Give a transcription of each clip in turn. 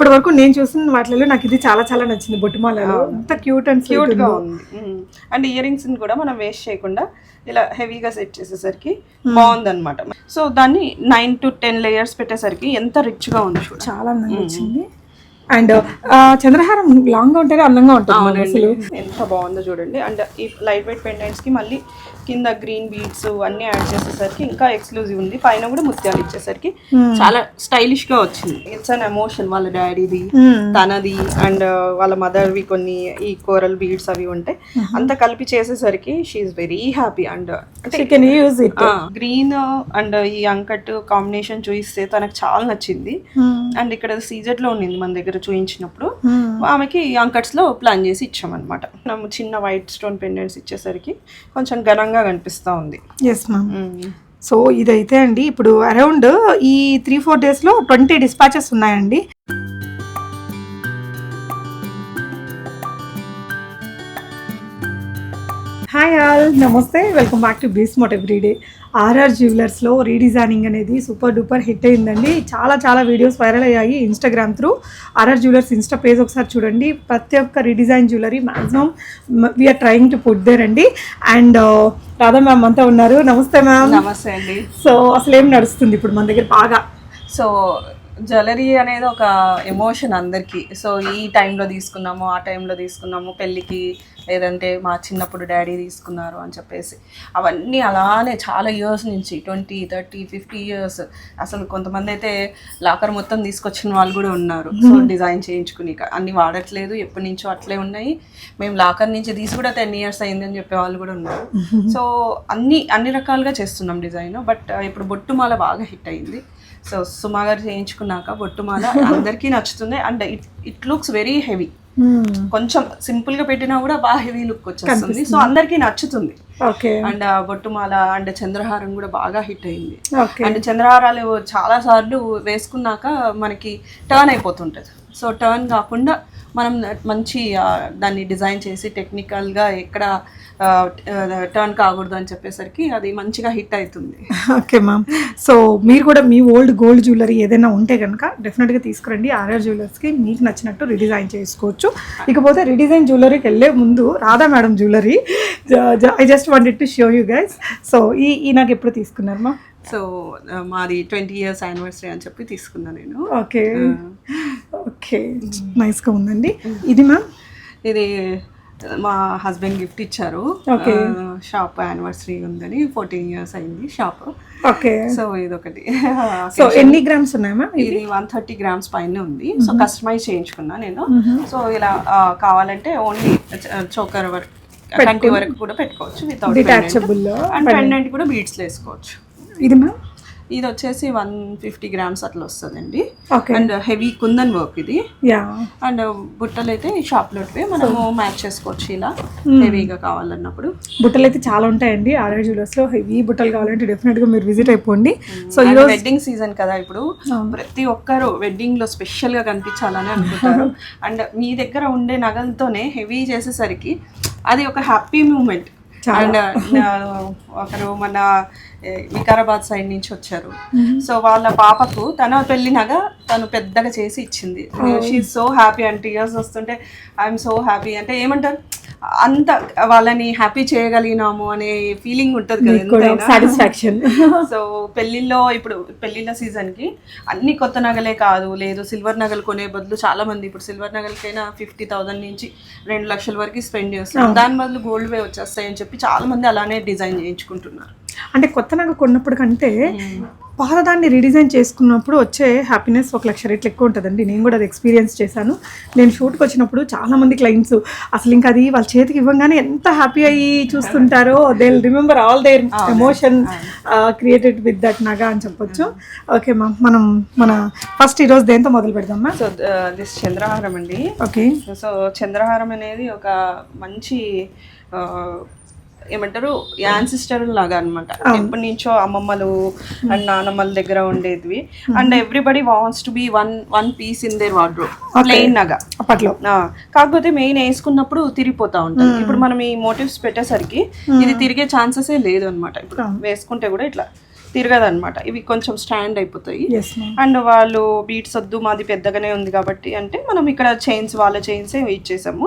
ఇప్పటి వరకు నేను చూసిన వాటిలో నాకు ఇది చాలా చాలా నచ్చింది బొట్టుమాలలో. ఎంత క్యూట్ అండ్ క్యూట్గా ఉంది. అండ్ ఇయర్ రింగ్స్ కూడా మనం వేస్ట్ చేయకుండా ఇలా హెవీగా సెట్ చేసేసరికి బాగుంది అనమాట సో దాన్ని నైన్ టు టెన్ లేయర్స్ పెట్టేసరికి ఎంత రిచ్గా ఉంది చాలా అందంగా వచ్చింది అండ్ చంద్రహారం లాంగ్గా ఉంటేనే అందంగా ఉంటుంది అసలు. ఎంత బాగుందో చూడండి. అండ్ ఈ లైట్ వెయిట్ పెండెంట్స్కి మళ్ళీ కింద గ్రీన్ బీడ్స్ అన్ని యాడ్ చేసేసరికి ఇంకా ఎక్స్క్లూజివ్ ఉంది. పైన కూడా ముత్యాలు ఇచ్చేసరికి చాలా స్టైలిష్గా వచ్చింది. ఇట్స్ అన్ ఎమోషన్ వాళ్ళ డాడీది తనది అండ్ వాళ్ళ మదర్వి కొన్ని ఈ కోరల్ బీడ్స్ అవి ఉంటాయి అంత కలిపి చేసేసరికి she's very happy and green and ఈ అంకట్ కాంబినేషన్ చూయిస్తే తనకు చాలా నచ్చింది. అండ్ ఇక్కడ సీజెట్లో ఉండింది మన దగ్గర చూయించినప్పుడు. ఆమెకి అంకట్స్లో ప్లాన్ చేసి ఇచ్చామన్నమాట. మనం చిన్న వైట్ స్టోన్ పెండెంట్స్ ఇచ్చేసరికి కొంచెం ఘనంగా కనిపిస్తా ఉంది. ఎస్ మ్యామ్ సో ఇదైతే అండి ఇప్పుడు అరౌండ్ ఈ త్రీ ఫోర్ డేస్లో ట్వంటీ డిస్పాచెస్ ఉన్నాయండి. హాయ్ ఆల్ నమస్తే. Welcome back to beast mode everyday RR జ్యువెలర్స్లో redesigning అనేది సూపర్ డూపర్ హిట్ అయిందండి. చాలా చాలా వీడియోస్ వైరల్ అయ్యాయి Instagram through RR jewellers insta page ఒకసారి చూడండి. ప్రతి ఒక్క redesign jewellery maximum we are trying to put there అండి. అండ్ రాధా మ్యామ్ అంతా ఉన్నారు. నమస్తే మ్యామ్ నమస్తే అండి. సో అసలు ఏం నడుస్తుంది ఇప్పుడు మన దగ్గర బాగా? సో జ్యువెలరీ అనేది ఒక ఎమోషన్ అందరికీ. సో ఈ టైంలో తీసుకున్నాము ఆ టైంలో తీసుకున్నాము పెళ్ళికి లేదంటే మా చిన్నప్పుడు డాడీ తీసుకున్నారు అని చెప్పేసి. అవన్నీ అలానే చాలా ఇయర్స్ నుంచి ట్వంటీ థర్టీ ఫిఫ్టీ ఇయర్స్ అసలు కొంతమంది అయితే లాకర్ మొత్తం తీసుకొచ్చిన వాళ్ళు కూడా ఉన్నారు. సో డిజైన్ చేయించుకుని అన్ని వాడట్లేదు ఎప్పటి నుంచో అట్లే ఉన్నాయి. మేము లాకర్ నుంచి తీసి కూడా టెన్ ఇయర్స్ అయిందని చెప్పే వాళ్ళు కూడా ఉన్నారు. సో అన్ని అన్ని రకాలుగా చేస్తున్నాం డిజైన్ బట్ ఇప్పుడు బొట్టుమాల బాగా హిట్ అయింది. సో సుమా గారు చేయించుకున్నాక బొట్టుమాల అందరికీ నచ్చుతుంది. And it it looks very heavy కొంచెం సింపుల్గా పెట్టినా కూడా బాగా హెవీ లుక్ వచ్చేస్తుంది. సో అందరికీ నచ్చుతుంది. ఓకే. అండ్ బొట్టుమాల అండ్ చంద్రహారం కూడా బాగా హిట్ అయింది. అండ్ చంద్రహారాలు చాలా సార్లు వేసుకున్నాక మనకి టర్న్ అయిపోతుంటది. సో టర్న్ కాకుండా మనం మంచి దాన్ని డిజైన్ చేసి టెక్నికల్గా ఎక్కడ టర్న్ కాకూడదు అని చెప్పేసరికి అది మంచిగా హిట్ అవుతుంది. ఓకే మ్యామ్ సో మీరు కూడా మీ ఓల్డ్ గోల్డ్ జ్యువెలరీ ఏదైనా ఉంటే కనుక డెఫినెట్గా తీసుకురండి. ఆర్ఆర్ జ్యువెలర్స్కి మీకు నచ్చినట్టు రిడిజైన్ చేసుకోవచ్చు. ఇకపోతే రిడిజైన్ జ్యువెలరీకి వెళ్ళే ముందు Radha madam jewellery I just wanted to show you guys so ఈ ఈ నాకు ఎప్పుడు తీసుకున్నారు మా సో మాది ట్వంటీ ఇయర్స్ యానివర్సరీ అని చెప్పి తీసుకున్నా నేను. ఓకే ఓకే నైస్గా ఉందండి. ఇది మ్యామ్ ఇది మా హస్బెండ్ గిఫ్ట్ ఇచ్చారు. షాప్ యానివర్సరీ ఉందని ఫోర్టీన్ ఇయర్స్ అయింది షాప్. ఓకే. సో ఇదొకటి. సో ఎన్ని గ్రామ్స్ ఉన్నాయి మ్యామ్ ఇది వన్ థర్టీ గ్రామ్స్ పైన ఉంది. సో కస్టమైజ్ చేయించుకున్నా నేను. సో ఇలా కావాలంటే ఓన్లీ చోకర్ వరకు కంటి వరకు కూడా పెట్టుకోవచ్చు వితౌట్ డిటాచబుల్ అండ్ పెండెంట్. కూడా బీడ్స్ వేసుకోవచ్చు. ఇది మ్యామ్? ఇది వచ్చేసి వన్ ఫిఫ్టీ గ్రామ్స్ అట్లా వస్తుందండి. Okay. And heavy kundan work ఇది. అండ్ బుట్టలు అయితే షాప్లో మనము మ్యాచ్ చేసుకోవచ్చు ఇలా హెవీగా కావాలన్నప్పుడు. బుట్టలు అయితే చాలా ఉంటాయండి ఆర్ఆర్ జ్యువెలర్స్లో. హెవీ బుట్టలు కావాలంటే డెఫినెట్గా మీరు విజిట్ అయిపోండి. సో అండ్ వెడ్డింగ్ సీజన్ కదా ఇప్పుడు. ప్రతి ఒక్కరు వెడ్డింగ్లో స్పెషల్గా కనిపించాలని అనుకుంటారు. అండ్ మీ దగ్గర ఉండే నగలతోనే హెవీ చేసేసరికి అది ఒక హ్యాపీ మూమెంట్. అండ్ ఒకరు మన వికారాబాద్ సైడ్ నుంచి వచ్చారు. సో వాళ్ళ పాపకు తన పెళ్ళి నగ తను పెద్దగా చేసి ఇచ్చింది. She so happy and tears వస్తుంటే ఐఎమ్ సో హ్యాపీ అంటే ఏమంటారు? అంత వాళ్ళని హ్యాపీ చేయగలిగినాము అనే ఫీలింగ్ ఉంటుంది కదా. సాటిస్ఫాక్షన్ సో పెళ్ళిలో ఇప్పుడు పెళ్ళిళ్ళ సీజన్కి అన్ని కొత్త నగలే కాదు లేదు సిల్వర్ నగలు కొనే బదులు చాలా మంది ఇప్పుడు సిల్వర్ నగలకైనా ఫిఫ్టీ థౌసండ్ నుంచి రెండు లక్షల వరకు స్పెండ్ చేస్తారు దాని బదులు గోల్డ్ వే వచ్చేస్తాయి అని చెప్పి చాలా మంది అలానే డిజైన్ చేయించుకుంటున్నారు. అంటే కొత్త నగ కొన్నప్పుడు కంటే పాతదాన్ని రీడిజైన్ చేసుకున్నప్పుడు వచ్చే హ్యాపీనెస్ ఒక లక్ష రేట్లు ఎక్కువ ఉంటుందండి. నేను కూడా అది ఎక్స్పీరియన్స్ చేశాను. నేను షూట్కి వచ్చినప్పుడు చాలా మంది క్లయింట్స్ అసలు ఇంకా అది వాళ్ళ చేతికి ఇవ్వగానే ఎంత హ్యాపీ అయ్యి చూస్తుంటారో they remember all their emotion created with that నగ అని చెప్పొచ్చు. ఓకే మ్యామ్ మనం మన ఫస్ట్ ఈరోజు దేంతో మొదలు పెడదాం మ్యామ్ సో దిస్ చంద్రహారం అండి. ఓకే సో చంద్రహారం అనేది ఒక మంచి ఆ, ఏమంటారు యాన్సిస్టర్ లాగా అనమాట ఎప్పటి నుంచో అమ్మమ్మలు అండ్ నానమ్మల దగ్గర ఉండేవి and everybody wants to be one one piece in their wardrobe plain నగా అప్పట్లో. కాకపోతే మెయిన్ వేసుకున్నప్పుడు తిరిగిపోతా ఉంటుంది ఇప్పుడు మనం ఈ మోటివ్స్ పెట్టేసరికి ఇది తిరిగే ఛాన్సెసే లేదు అనమాట ఇప్పుడు వేసుకుంటే కూడా ఇట్లా. తిరగదన్నమాట. ఇవి కొంచెం స్టాండ్ అయిపోతాయి. అండ్ వాళ్ళు బీట్స్ వద్దు మాది పెద్దగానే ఉంది కాబట్టి అంటే మనం ఇక్కడ చైన్స్ వాళ్ళ చైన్స్ ఇచ్చేసాము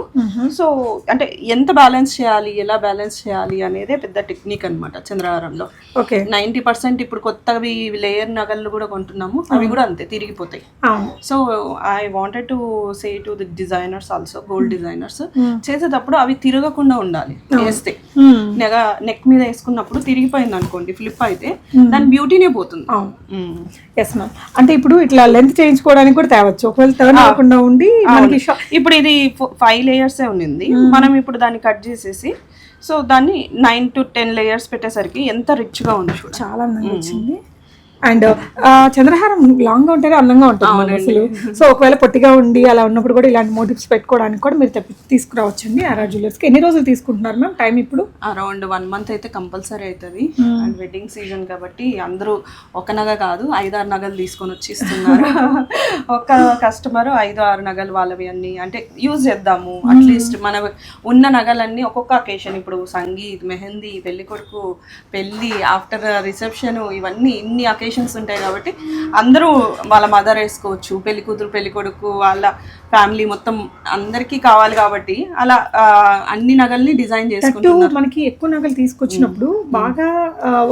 సో అంటే ఎంత బ్యాలెన్స్ చేయాలి ఎలా బ్యాలెన్స్ చేయాలి అనేదే పెద్ద టెక్నిక్ అన్నమాట చంద్రహారంలో. ఓకే నైంటీ పర్సెంట్ ఇప్పుడు కొత్తవి లేయర్ నగలు కూడా కొంటున్నాము. అవి కూడా అంతే తిరిగిపోతాయి. So I wanted to say to the designers also gold designers. చేసేటప్పుడు అవి తిరగకుండా ఉండాలి వేస్తే. నెగ నెక్ మీద వేసుకున్నప్పుడు తిరిగిపోయింది అనుకోండి ఫ్లిప్ అయితే దాని బ్యూటీనే పోతుంది. ఎస్ మ్యామ్ అంటే ఇప్పుడు ఇట్లా లెంత్ చేయించుకోవడానికి కూడా తేవచ్చు. ఒకవేళ టర్న్ అవ్వకుండా ఉండి మనకి ఇప్పుడు ఇది ఫైవ్ లేయర్సే ఉన్నింది. మనం ఇప్పుడు దాన్ని కట్ చేసేసి సో దాన్ని నైన్ టు టెన్ లేయర్స్ పెట్టేసరికి ఎంత రిచ్గా ఉంది చాలా అందంగా వచ్చింది. అండ్ చంద్రహారం లాంగ్గా ఉంటేనే అందంగా ఉంటుంది అసలు. సో ఒకవేళ పొట్టిగా ఉండి అలా ఉన్నప్పుడు కూడా ఇలాంటి మోటివ్స్ పెట్టుకోవడానికి కూడా మీరు తీసుకురావచ్చండి ఆర్ఆర్ జ్యువెలర్స్కి. ఎన్ని రోజులు తీసుకుంటున్నారు మ్యామ్? టైం ఇప్పుడు? అరౌండ్ వన్ మంత్ అయితే కంపల్సరీ అవుతుంది. అండ్ వెడ్డింగ్ సీజన్ కాబట్టి అందరూ ఒక నగ కాదు ఐదు ఆరు నగలు తీసుకొని వచ్చి ఇస్తున్నారు. ఒక కస్టమర్ ఐదు ఆరు నగలు వాళ్ళవి అన్ని అంటే యూజ్ చేద్దాము. అట్లీస్ట్ మన ఉన్న నగలన్నీ ఒక్కొక్క అకేషన్ ఇప్పుడు సంగీత్ మెహందీ పెళ్ళి కొడుకు పెళ్ళి ఆఫ్టర్ రిసెప్షన్ ఇవన్నీ ఇన్ని అకేషన్స్ ఉంటాయి కాబట్టి అందరూ వాళ్ళ మదర్ వేసుకోవచ్చు పెళ్ళి కూతురు పెళ్ళి కొడుకు వాళ్ళ ఫ్యామిలీ మొత్తం అందరికీ కావాలి కాబట్టి అలా అన్ని నగల్ని డిజైన్ చేసుకుంటున్నారు. మనకి ఎక్కువ నగలు తీసుకొచ్చినప్పుడు బాగా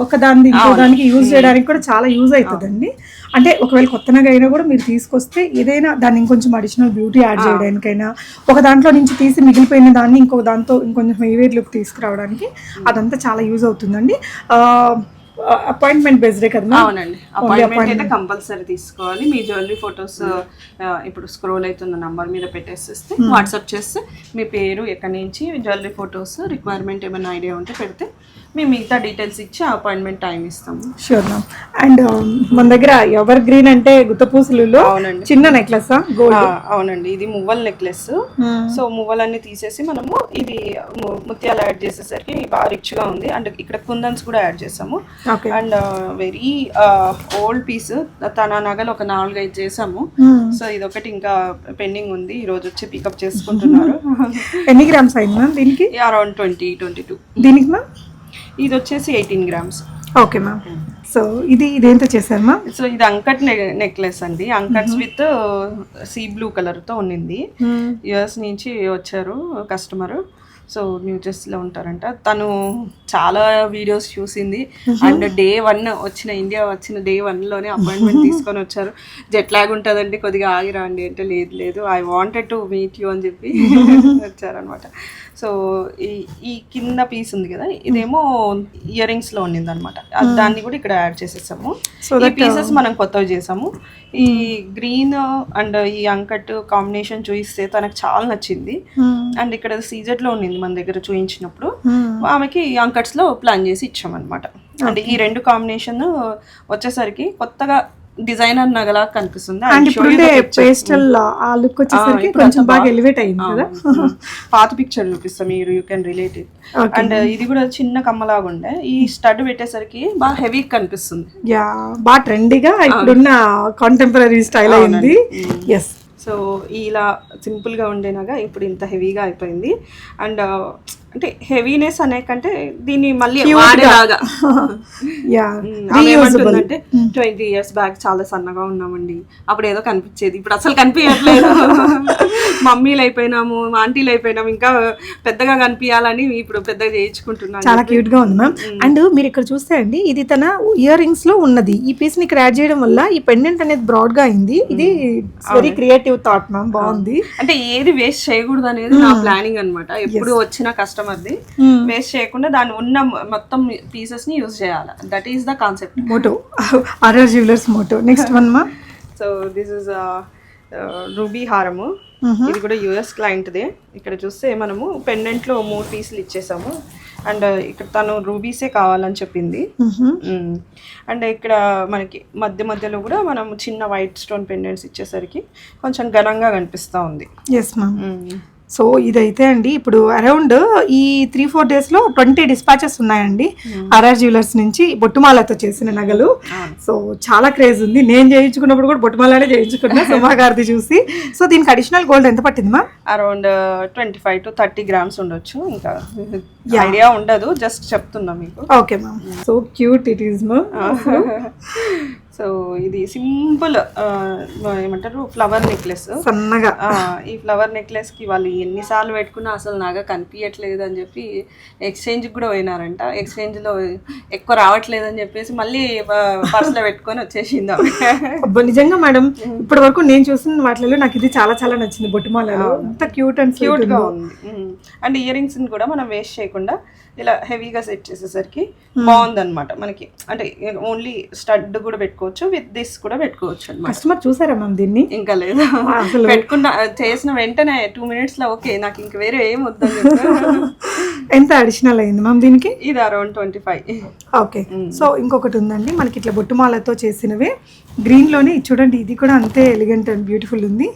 ఒక దాని ఇంకో దానికి యూజ్ చేయడానికి కూడా చాలా యూజ్ అవుతుందండి. అంటే ఒకవేళ కొత్త నగ అయినా కూడా మీరు తీసుకొస్తే ఏదైనా దాన్ని ఇంకొంచెం అడిషనల్ బ్యూటీ యాడ్ చేయడానికైనా ఒక దాంట్లో నుంచి తీసి మిగిలిపోయిన దాన్ని ఇంకొక దాంతో ఇంకొంచెం హెవీవేర్ లుక్ తీసుకురావడానికి అదంతా చాలా యూజ్ అవుతుందండి. అపాయింట్మెంట్ బేస్డే కదా? అవునండి. అపాయింట్మెంట్ అయితే కంపల్సరీ తీసుకోవాలి. మీ జ్యువెలరీ ఫొటోస్ ఇప్పుడు స్క్రోల్ అవుతున్న నంబర్ మీద పెట్టేసేస్తే వాట్సాప్ చేస్తే మీ పేరు ఎక్కడి నుంచి జ్యువెలరీ ఫొటోస్ రిక్వైర్మెంట్ ఏమైనా ఐడియా ఉంటే పెడితే మేము మిగతా డీటెయిల్స్ ఇచ్చి అపాయింట్మెంట్ టైం ఇస్తాము షూర్ మ్యామ్ అండ్ మన దగ్గర ఎవర్ గ్రీన్ అంటే గుత్తపూసలులో అవునండి. చిన్న నెక్లెస్ అవునండి. ఇది మువ్వల్ నెక్లెస్ సో మువ్వలన్నీ తీసేసి మనము ఇది ముత్యాలు యాడ్ చేసేసరికి బాగా రిచ్గా ఉంది. అండ్ ఇక్కడ కుందన్స్ కూడా యాడ్ చేసాము. And very old piece. తన నగలు ఒక నాలుగైదు చేసాము. సో ఇది ఒకటి ఇంకా పెండింగ్ ఉంది. ఈ రోజు వచ్చి పికప్ చేసుకుంటున్నారు. ఎన్ని గ్రామ్స్ అయింది మ్యామ్ దీనికి? అరౌండ్ ట్వంటీ ట్వంటీ టూ దీనికి మ్యామ్ ఇది వచ్చేసి eighteen grams okay ma'am so ఇది ఇదేంతో చేశారు మ్యామ్ సో ఇది అంకట్ నెక్లెస్ అండి. అంకట్స్ విత్ సీ బ్లూ కలర్తో ఉన్నింది. యుఎస్ నుంచి వచ్చారు కస్టమర్ సో న్యూ జెర్సీలో ఉంటారంట. తను చాలా వీడియోస్ చూసింది. అండ్ డే వన్ వచ్చిన ఇండియా వచ్చిన డే వన్లోనే అపాయింట్మెంట్ తీసుకొని వచ్చారు. జెట్ లాగ్ ఉంటుందండి కొద్దిగా ఆగిరండి అంటే లేదు లేదు. I wanted to meet you అని చెప్పి వచ్చారనమాట. సో ఈ ఈ కింద పీస్ ఉంది కదా ఇదేమో ఇయర్ రింగ్స్లో ఉన్నింది అనమాట దాన్ని కూడా ఇక్కడ యాడ్ చేసేసాము. ఈ పీసెస్ మనం కొత్తవి చేసాము. ఈ గ్రీన్ అండ్ ఈ అంకట్ కాంబినేషన్ చూయిస్తే తనకు చాలా నచ్చింది. అండ్ ఇక్కడ సీజెట్లో ఉన్నింది మన దగ్గర చూయించినప్పుడు. ఆమెకి అంకట్స్లో ప్లాన్ చేసి ఇచ్చామన్నమాట. అంటే ఈ రెండు కాంబినేషన్ వచ్చేసరికి కొత్తగా డిజైనర్ నగలా కనిపిస్తుంది. అండ్ ఇప్పుడు. పేస్టల్ ఆ లుక్ వచ్చేసరికి కొంచెం బాగా ఎలివేట్ అయింది కదా. పాత పిక్చర్ చూపిస్తాం మీరు you can relate it. And ఇది కూడా చిన్న కమ్మలాగా ఉండే. ఈ స్టడ్ పెట్టేసరికి బాగా హెవీ కనిపిస్తుంది. యా బాగా ట్రెండీగా ఇప్పుడున్న కాంటెంపరీ స్టైల్ అయింది. ఎస్ సో ఇలా సింపుల్గా ఉండేనాగా ఇప్పుడు ఇంత హెవీగా అయిపోయింది. అండ్ అంటే హెవీనెస్ అనే కంటే దీన్ని మళ్ళీ వాడేలాగా. ఆమె ఏమంటుందంటే ట్వంటీ ఇయర్స్ బ్యాక్ చాలా సన్నగా ఉన్నామండి. అప్పుడు ఏదో కనిపించేది. ఇప్పుడు అసలు కనిపించట్లేదు. మమ్మీలు అయిపోయినాము ఆంటీలు అయిపోయినాము ఇంకా పెద్దగా కనిపించాలని ఇప్పుడు పెద్దగా చేయించుకుంటున్నాను. చాలా క్యూట్గా ఉంది మ్యామ్ అండ్ మీరు ఇక్కడ చూస్తే అండి ఇది తన ఇయర్ రింగ్స్లో ఉన్నది. ఈ పీస్ని యాడ్ చేయడం వల్ల ఈ పెండెంట్ అనేది బ్రాడ్గా అయింది. ఇది వెరీ క్రియేటివ్ థాట్ మ్యామ్ బాగుంది. అంటే ఏది వేస్ట్ చేయకూడదు అనేది నా ప్లానింగ్ అన్నమాట. ఎప్పుడు వచ్చిన కస్టమర్ది వేస్ట్ చేయకుండా దాని ఉన్న మొత్తం పీసెస్ని యూజ్ చేయాలి. That is the concept motto RR jewellers motto next one మా సో దిస్ ఇస్ రూబీ హారము. ఇది కూడా యుఎస్ క్లయింట్దే ఇక్కడ చూస్తే మనము పెండెంట్లో మూడు పీసులు ఇచ్చేసాము. అండ్ ఇక్కడ తను రూబీసే కావాలని చెప్పింది. అండ్ ఇక్కడ మనకి మధ్య మధ్యలో కూడా మనం చిన్న వైట్ స్టోన్ పెండెంట్స్ ఇచ్చేసరికి కొంచెం ఘనంగా కనిపిస్తూ ఉంది. Yes ma'am. సో ఇదైతే అండి ఇప్పుడు అరౌండ్ ఈ త్రీ ఫోర్ డేస్లో ట్వంటీ డిస్పాచెస్ ఉన్నాయండి. ఆర్ఆర్ జ్యువెలర్స్ నుంచి బొట్టుమాలతో చేసిన నగలు. సో చాలా క్రేజ్ ఉంది. నేను చేయించుకున్నప్పుడు కూడా బొట్టుమాలనే చేయించుకున్నా సుమా గారిది చూసి. సో దీనికి అడిషనల్ గోల్డ్ ఎంత పట్టింది మా around twenty five to thirty grams ఉండొచ్చు. ఇంకా ఐడియా ఉండదు జస్ట్ చెప్తున్నా మీకు. Okay ma'am so cute it is మా సో ఇది సింపుల్ ఏమంటారు ఫ్లవర్ నెక్లెస్. సన్నగా. ఈ ఫ్లవర్ నెక్లెస్కి వాళ్ళు ఎన్నిసార్లు పెట్టుకున్నా అసలు నగ కనిపించట్లేదు అని చెప్పి ఎక్స్చేంజ్ కూడా పోయినారంట. ఎక్స్చేంజ్లో ఎక్కువ రావట్లేదు అని చెప్పేసి మళ్ళీ పర్స్లో పెట్టుకొని వచ్చేసింది నిజంగా మేడం ఇప్పటి వరకు నేను చూసిన వాటిలో నాకు ఇది చాలా చాలా నచ్చింది బొట్టుమాలలో. అంత క్యూట్ అండ్ క్యూట్ క్యూట్గా ఉంది. అండ్ ఇయర్ రింగ్స్ కూడా మనం వేస్ట్ చేయకుండా ఇలా హెవీగా సెట్ చేసేసరికి బాగుంది అనమాట మనకి. అంటే ఓన్లీ స్టడ్ కూడా పెట్టుకోవచ్చు విత్ దిస్ కూడా పెట్టుకోవచ్చు కస్టమర్ చూసారా మ్యామ్ దీన్ని? ఇంకా లేదు. అసలు పెట్టుకున్న చేసిన వెంటనే టూ మినిట్స్లో ఓకే నాకు ఇంక వేరే ఏం వద్దని చెప్పి ఎంత అడిషనల్ అయింది మ్యామ్ దీనికి? ఇది around twenty five okay so ఇంకొకటి ఉందండి మనకి ఇట్లా బొట్టుమాలతో చేసినవి. గ్రీన్లోనే ఇది చూడండి ఇది కూడా అంతే ఎలిగెంట్ అండ్ బ్యూటిఫుల్ ఉంది.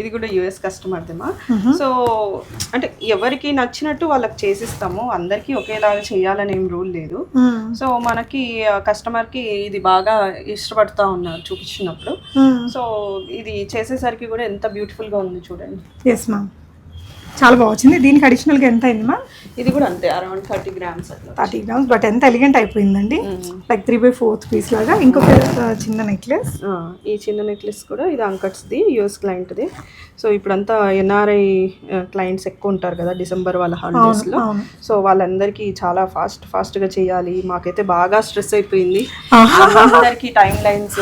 ఇది కూడా యుఎస్ కస్టమర్దేమా సో అంటే ఎవరికి నచ్చినట్టు వాళ్ళకి చేసిస్తాము. అందరికీ ఒకేలాగా చేయాలని ఏం రూల్ లేదు. సో మనకి కస్టమర్కి ఇది బాగా ఇష్టపడతా ఉన్నారు చూపించినప్పుడు. సో ఇది చేసేసరికి కూడా ఎంత బ్యూటిఫుల్గా ఉంది చూడండి. ఎస్ మ్యామ్ చాలా బాగా వచ్చింది. దీనికి అడిషనల్గా ఎంత అయింది మ్యామ్ ఇది కూడా అంతే around thirty grams thirty grams but ఎంత ఎలిగెంట్ అయిపోయిందండి. Like three by fourth piece లాగా. ఇంకొక చిన్న నెక్లెస్ ఈ చిన్న నెక్లెస్ కూడా ఇది అంకట్స్ది యూఎస్ క్లయింట్ది సో ఇప్పుడంతా ఎన్ఆర్ఐ క్లయింట్స్ ఎక్కువ ఉంటారు కదా డిసెంబర్ వాళ్ళ హాలిడేస్లో సో వాళ్ళందరికీ చాలా ఫాస్ట్ ఫాస్ట్గా చేయాలి. మాకైతే బాగా స్ట్రెస్ అయిపోయింది. అందరికీ time lines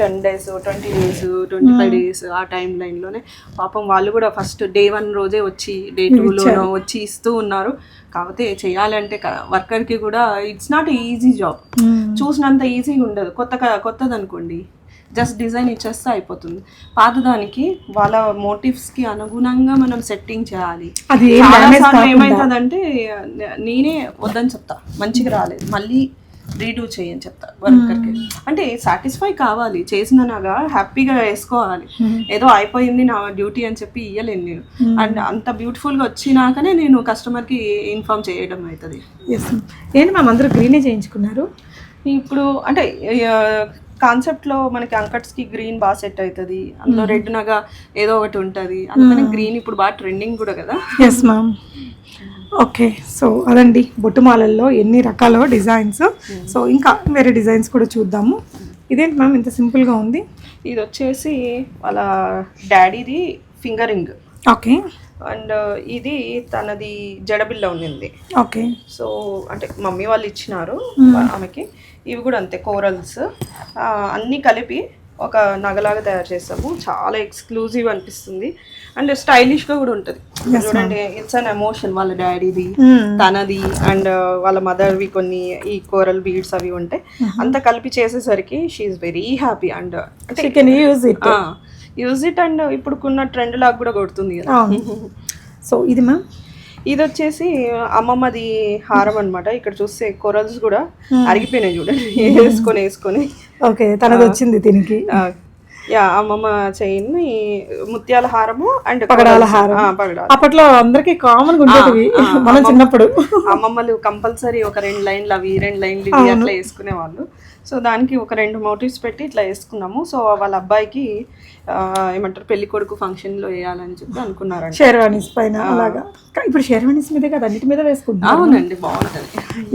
ten days twenty days twenty five days ఆ టైం లైన్లోనే పాపం వాళ్ళు కూడా ఫస్ట్ డే వన్ రోజే వచ్చి డే టూలోనో వచ్చి ఇస్తూ ఉన్నారు. కాకపోతే చేయాలంటే వర్కర్కి కూడా ఇట్స్ నాట్ ఈజీ జాబ్ చూసినంత ఈజీగా ఉండదు. కొత్త కొత్తది అనుకోండి జస్ట్ డిజైన్ ఇచ్చేస్తే అయిపోతుంది. పాతదానికి వాళ్ళ మోటివ్స్కి అనుగుణంగా మనం సెట్టింగ్ చేయాలి. ఏమవుతుందంటే నేనే వద్దని చెప్తా. మంచిగా రాలేదు. మళ్ళీ రీడూ చేయని చెప్తా వర్కర్కి. అంటే సాటిస్ఫై కావాలి చేసిన నాగా హ్యాపీగా వేసుకోవాలి. ఏదో అయిపోయింది నా డ్యూటీ అని చెప్పి ఇయ్యలేను నేను. అండ్ అంత బ్యూటిఫుల్గా వచ్చినాకనే నేను కస్టమర్కి ఇన్ఫామ్ చేయడం అవుతుంది. ఎస్ ఏంటి మ్యామ్ అందరూ గ్రీనే చేయించుకున్నారు? ఇప్పుడు అంటే కాన్సెప్ట్లో మనకి అంకట్స్కి గ్రీన్ బాగా సెట్ అవుతుంది. అందులో రెడ్ నగా ఏదో ఒకటి ఉంటుంది. అందుకని గ్రీన్ ఇప్పుడు బాగా ట్రెండింగ్ కూడా కదా. ఎస్ మ్యామ్ ఓకే సో అదండి. బొట్టుమాలల్లో ఎన్ని రకాల డిజైన్స్. సో ఇంకా వేరే డిజైన్స్ కూడా చూద్దాము. ఇదేంటి మ్యామ్ ఇంత సింపుల్గా ఉంది. ఇది వచ్చేసి వాళ్ళ డాడీది ఫింగరింగ్ ఓకే. అండ్ ఇది తనది జడబిల్ల ఉన్నింది. ఓకే. సో అంటే మమ్మీ వాళ్ళు ఇచ్చినారు ఆమెకి. ఇవి కూడా అంతే కోరల్స్. అన్నీ కలిపి ఒక నగలాగా తయారు చేస్తాము. చాలా ఎక్స్క్లూజివ్ అనిపిస్తుంది. అండ్ స్టైలిష్గా కూడా ఉంటుంది. చూడండి ఇట్స్ అన్ ఎమోషన్ వాళ్ళ డాడీది తనది అండ్ వాళ్ళ మదర్వి కొన్ని ఈ కోరల్ బీడ్స్ అవి ఉంటాయి. అంత కలిపి చేసేసరికి she's very happy and use it use it and ఇప్పుడుకున్న trend లాగా కూడా కొడుతుంది కదా. సో ఇది మ్యామ్ ఇది వచ్చేసి అమ్మమ్మది హారం అన్నమాట. ఇక్కడ చూస్తే కొరల్స్ కూడా అరిగిపోయినాయి చూడండి. వేసుకొని వేసుకొని. ఓకే తనది వచ్చింది దీనికి. యా అమ్మమ్మ చైన్ ముత్యాల హారము అండ్ పగడాల హారం. పగడాల. అప్పట్లో అందరికి కామన్ ఉండేటివి మనం చిన్నప్పుడు. అమ్మమ్మలు కంపల్సరీ ఒక రెండు లైన్లు అవి రెండు లైన్లు ఇవి అట్లా వేసుకునే వాళ్ళు సో దానికి ఒక రెండు మోటివ్స్ పెట్టి ఇట్లా వేసుకున్నాము. సో వాళ్ళ అబ్బాయికి ఏమంటారు పెళ్ళి కొడుకు ఫంక్షన్లో వేయాలని చెప్పి అనుకున్నారంట. షేర్వాణీస్ పైన అలాగా. ఇప్పుడు షేర్వాణీస్ మీదే కదా అన్నిటి మీద వేసుకుంటాం అవునండి బాగుంటది.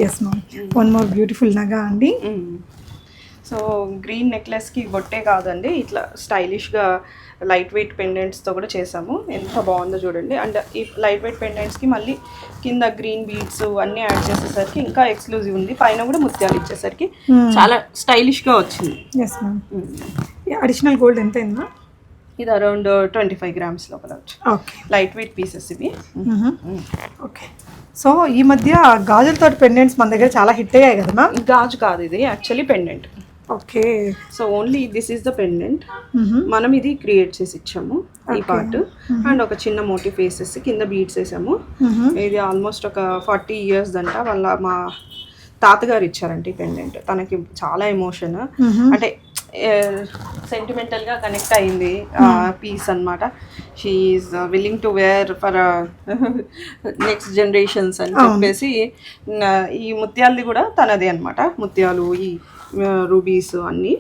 Yes ma'am one more beautiful నగా అండి. సో గ్రీన్ నెక్లెస్కి బొట్టే కాదండి. ఇట్లా స్టైలిష్గా లైట్ వెయిట్ పెండెంట్స్తో కూడా చేసాము ఎంత బాగుందో చూడండి. అండ్ ఈ లైట్ వెయిట్ పెండెంట్స్కి మళ్ళీ కింద గ్రీన్ బీడ్స్ అన్నీ యాడ్ చేసేసరికి ఇంకా ఎక్స్క్లూజివ్ ఉంది. పైన కూడా ముత్యాలు ఇచ్చేసరికి చాలా స్టైలిష్గా వచ్చింది. ఎస్ మ్యామ్ అడిషనల్ గోల్డ్ ఎంత అయింది ఇది అరౌండ్ ట్వంటీ ఫైవ్ గ్రామ్స్ లోపల వచ్చి. ఓకే. లైట్ వెయిట్ పీసెస్ ఇవి. ఓకే. సో ఈ మధ్య గాజులతో పెండెంట్స్ మన దగ్గర చాలా హిట్ అయ్యాయి కదా మ్యామ్ గాజు కాదు ఇది. Actually pendant. Okay. So only this is the pendant మనం ఇది క్రియేట్ చేసి ఇచ్చాము ఈ పార్ట్ అండ్ ఒక చిన్న మోటివ్ వేసేసి కింద బీడ్స్ వేసాము. ఇది ఆల్మోస్ట్ ఒక ఫార్టీ ఇయర్స్ దంట. వాళ్ళ మా తాతగారు ఇచ్చారంట ఈ పెండెంట్ తనకి చాలా ఎమోషన్ అంటే సెంటిమెంటల్గా కనెక్ట్ అయింది పీస్ అన్నమాట. She's willing to wear for next generations అని చెప్పేసి ఈ ముత్యాలది కూడా తనదే అన్నమాట. ముత్యాలు ఈ రూబీస్ అన్ని.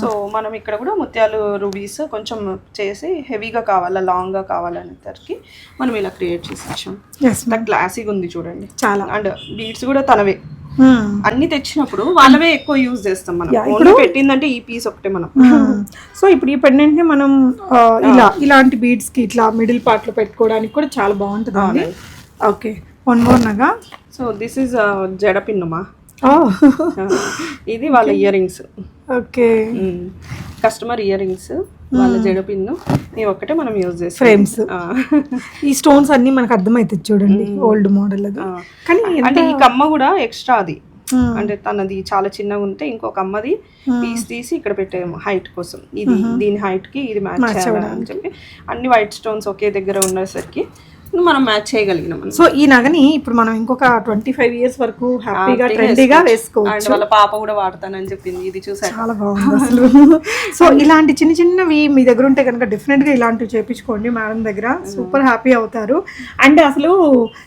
సో మనం ఇక్కడ కూడా ముత్యాలు రూబీస్ కొంచెం చేసి హెవీగా కావాలా లాంగ్గా కావాలనేసరికి మనం ఇలా క్రియేట్ చేసి ఎస్ క్లాసీగా ఉంది చూడండి. చాలా. అండ్ బీడ్స్ కూడా తనవే. Hmm. అన్ని తెచ్చినప్పుడు వాళ్ళవే ఎక్కువ యూజ్ చేస్తాం మనం. ఓన్లీ పెట్టిందంటే ఈ పీస్ ఒకటే మనం. సో ఇప్పుడు ఈ పెండెంట్ని మనం ఆ, ఇలా ఇలాంటి బీడ్స్కి ఇట్లా మిడిల్ పార్ట్లో పెట్టుకోవడానికి కూడా చాలా బాగుంటుంది ఓకే వన్ మోర్ నగా సో దిస్ ఇస్ జడపిన్నమా ఇది వాళ్ళ earrings okay customer earrings వాళ్ళ జడపిన్ను ఇవి ఒక్కటే మనం యూజ్ చేస్తాం ఫ్రేమ్స్ ఈ స్టోన్స్ అన్ని మనకు అర్థమవుతుంది చూడండి ఓల్డ్ మోడల్ కానీ అంటే ఈ కమ్మ కూడా ఎక్స్ట్రా అది. అంటే తనది చాలా చిన్నగా ఉంటే ఇంకొక అమ్మది పీస్ తీసి ఇక్కడ పెట్టాము హైట్ కోసం. ఇది దీని హైట్కి ఇది మ్యాచ్ చేయాలని చెప్పి అన్ని వైట్ స్టోన్స్ ఒకే దగ్గర ఉండేసరికి మనం మ్యాచ్ చేయగలిగినాం. సో ఈ నగని ఇప్పుడు మనం ఇంకొక ట్వంటీ ఫైవ్ ఇయర్స్ వరకు హ్యాపీగా ట్రెండీగా వేసుకోవచ్చు. వాళ్ళ పాప కూడా వాడతానని చెప్పింది. ఇది చూసాక చాలా బాగుంది అసలు. సో ఇలాంటి చిన్న చిన్నవి మీ దగ్గర ఉంటే కనుక డెఫినెట్గా ఇలాంటివి చేపించుకోండి మేడం దగ్గర. సూపర్ హ్యాపీ అవుతారు. అండ్ అసలు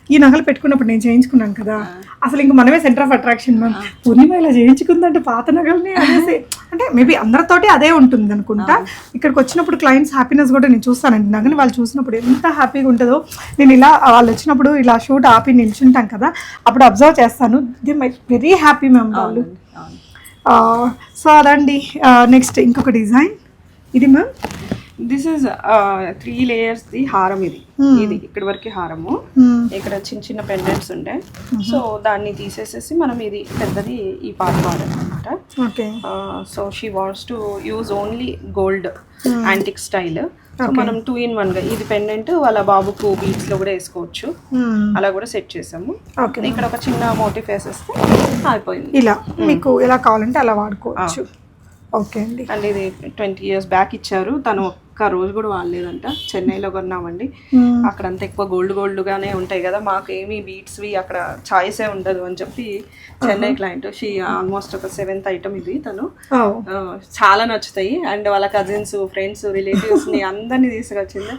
ఈ నగలు పెట్టుకున్నప్పుడు నేను చేయించుకున్నాను కదా. అసలు ఇంక మనమే centre of attraction ma'am Purnima ఇలా చేయించుకుందంటే పాత నగల్ని అనేసి. అంటే మేబీ అందరితోటి అదే ఉంటుంది అనుకుంటా. ఇక్కడికి వచ్చినప్పుడు క్లయింట్స్ హ్యాపీనెస్ కూడా నేను చూస్తానండి నగని వాళ్ళు చూసినప్పుడు ఎంత హ్యాపీగా ఉంటుందో. నేను ఇలా వాళ్ళు వచ్చినప్పుడు ఇలా షూట్ ఆపి నిల్చుంటాం కదా అప్పుడు అబ్జర్వ్ చేస్తాను. They my very happy ma'am వాళ్ళు. సో అదండి. నెక్స్ట్ ఇంకొక డిజైన్ ఇది ma'am this is three layers the హారం ఇది. ఇది ఇక్కడ వరకు హారము. ఇక్కడ చిన్న చిన్న పెండెంట్స్ ఉండే. సో దాన్ని తీసేసేసి మనం ఇది పెద్దది ఈ part వాడాలన్నమాట okay so she wants to use only gold antique style మనం టూ ఇన్ వన్గా ఇది పెండెంట్ వాళ్ళ బాబుకు బీట్స్లో కూడా వేసుకోవచ్చు. అలా కూడా సెట్ చేసాము. ఇక్కడ ఒక చిన్న మోటివ్ వేసేస్తే అయిపోయింది ఇలా. మీకు ఎలా కావాలంటే అలా వాడుకోవచ్చు. ఓకే అండి. అండ్ ఇది ట్వంటీ ఇయర్స్ బ్యాక్ ఇచ్చారు. తను ఒక్క రోజు కూడా వాడలేదంట. చెన్నైలో కొన్నామండి. అక్కడ అంతా ఎక్కువ గోల్డ్ గోల్డ్ గానే ఉంటాయి కదా. మాకు ఏమి బీట్స్ వి అక్కడ చాయిసే ఉండదు అని చెప్పి చెన్నై క్లయింట్ షీ ఆల్మోస్ట్ ఒక సెవెంత్ ఐటమ్ ఇది తను. చాలా నచ్చుతాయి. అండ్ వాళ్ళ కజిన్స్ ఫ్రెండ్స్ రిలేటివ్స్ని అందరినీ తీసుకొచ్చింది.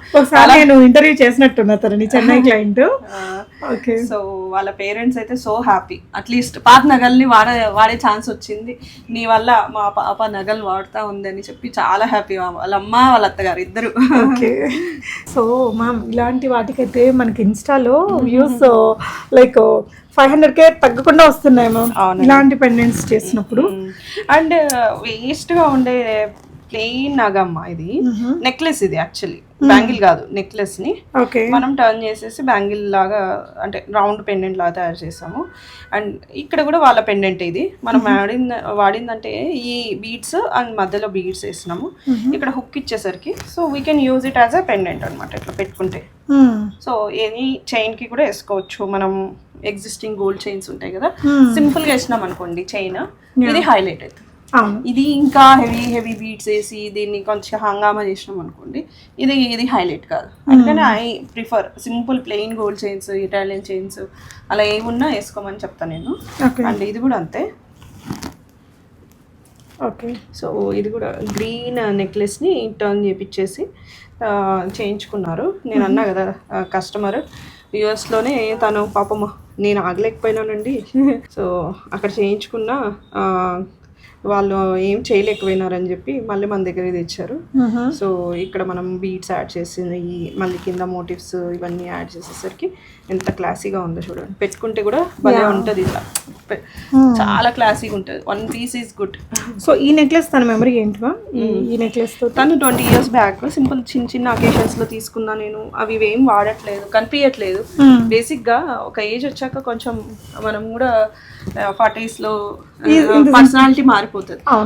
నేను ఇంటర్వ్యూ చేసినట్టున్నా తనని చెన్నై క్లయింట్ సో వాళ్ళ పేరెంట్స్ అయితే సో హ్యాపీ. అట్లీస్ట్ పాత నగల్ని వాడే వాడే ఛాన్స్ వచ్చింది. నీ వల్ల మా పాప నగలు వాడుతా ఉందని చెప్పి చాలా హ్యాపీ వాళ్ళ అమ్మ వాళ్ళ అత్తగారు ఇద్దరు. ఓకే. సో మ్యామ్ ఇలాంటి వాటికైతే మనకి ఇన్స్టాలో views like five hundred K తగ్గకుండా వస్తున్నాయి మ్యామ్. ఇలాంటి పెండెంట్స్ చేసినప్పుడు. అండ్ వేస్ట్గా ఉండే ప్లెయిన్ నగమ్మ ఇది. నెక్లెస్ ఇది యాక్చువల్లీ బ్యాంగిల్ కాదు నెక్లెస్ని. మనం టర్న్ చేసేసి బ్యాంగిల్ లాగా అంటే రౌండ్ పెండెంట్ లాగా తయారు చేసాము. అండ్ ఇక్కడ కూడా వాళ్ళ పెండెంట్ ఇది. మనం వాడింద వాడిందంటే ఈ బీడ్స్ అండ్ మధ్యలో బీడ్స్ వేసినాము. ఇక్కడ hook ఇచ్చేసరికి. So we can use it as a pendant అనమాట ఇట్లా పెట్టుకుంటే. సో ఎనీ చైన్కి కూడా వేసుకోవచ్చు. మనం ఎగ్జిస్టింగ్ గోల్డ్ చైన్స్ ఉంటాయి కదా. సింపుల్గా వేసినాం అనుకోండి చైన్ ఇది హైలైట్ అవుతుంది ఇది ఇంకా హెవీ హెవీ బీట్స్ వేసి దీన్ని కొంచెం హంగామా చేసినాం అనుకోండి. ఇది ఇది హైలైట్ కాదు. అందుకని I prefer simple plain gold chains Italian chains అలా ఏమున్నా వేసుకోమని చెప్తాను నేను. అండ్ ఇది కూడా అంతే. ఓకే. సో ఇది కూడా గ్రీన్ నెక్లెస్ని టర్న్ చేపించేసి ఆ, చేయించుకున్నారు. నేను అన్నా కదా కస్టమర్ యూఎస్లోనే తను పాపం నేను ఆగలేకపోయినానండి. సో అక్కడ చేయించుకున్న వాళ్ళు ఏం చేయలేకపోయినారని చెప్పి మళ్ళీ మన దగ్గర తెచ్చారు. సో ఇక్కడ మనం బీట్స్ యాడ్ చేసింది ఈ మళ్ళీ కింద మోటివ్స్ ఇవన్నీ యాడ్ చేసేసరికి ఎంత క్లాసీగా ఉందో చూడండి. పెట్టుకుంటే కూడా భలే ఉంటుంది ఇట్లా పె- చాలా క్లాసీగా ఉంటుంది. One piece is good so ఈ నెక్లెస్ తన మెమరీ ఏంటి మ్యామ్ ఈ- నెక్లెస్ తను ట్వంటీ ఇయర్స్ బ్యాక్ సింపుల్ చిన్న చిన్న అకేషన్స్లో తీసుకున్నా నేను. అవి ఏం వాడట్లేదు కనిపించట్లేదు బేసిక్గా ఒక ఏజ్ వచ్చాక కొంచెం మనం కూడా ఫార్టీస్లో పర్సనాలిటీ మారిపోతుంది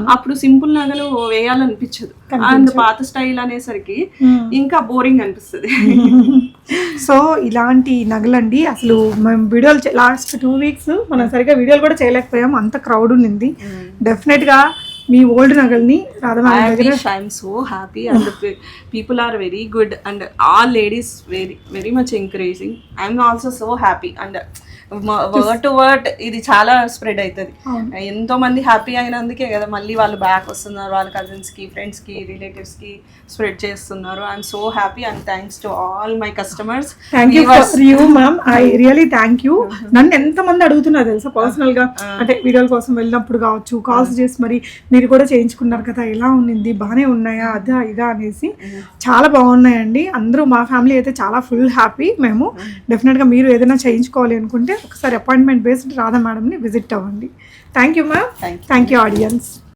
అప్పుడు సింపుల్ నగలు వేయాలనిపించదు. అండ్ పాత స్టైల్ అనేసరికి ఇంకా బోరింగ్ అనిపిస్తుంది. సో ఇలాంటి నగలండి. అసలు మేము వీడియోలు లాస్ట్ టూ వీక్స్ మనం సరిగ్గా వీడియోలు కూడా చేయలేకపోయాం. అంత క్రౌడ్ ఉన్నింది డెఫినెట్గా మీ ఓల్డ్ నగల్ని రాధమాల I wish I'm so happy and the pe- people are very good and all ladies very very much encouraging. Word to word ఇది చాలా స్ప్రెడ్ అవుతుంది. ఎంతో మంది హ్యాపీ అయినందుకే కదా మళ్ళీ వాళ్ళు బ్యాక్ వస్తున్నారు వాళ్ళ కజిన్స్కి ఫ్రెండ్స్కి రిలేటివ్స్కి స్ప్రెడ్ చేస్తున్నారు. I'm so happy and thanks to all my customers thank you ma'am I really thank you నన్ను ఎంత మంది అడుగుతున్నారు తెలుసా? పర్సనల్గా. అంటే వీడియోల కోసం వెళ్ళినప్పుడు కావచ్చు కాల్స్ చేసి మరి మీరు కూడా చేయించుకున్నారు కదా ఎలా ఉన్నింది బాగానే ఉన్నాయా? అదా ఇదా అనేసి. చాలా బాగున్నాయండి. అందరూ మా ఫ్యామిలీ అయితే చాలా ఫుల్ హ్యాపీ మేము. డెఫినెట్గా మీరు ఏదైనా చేయించుకోవాలి అనుకుంటే ఒకసారి అపాయింట్మెంట్ బేస్డ్ రాధా మేడంని విజిట్ అవ్వండి. Thank you ma'am. Thank you audience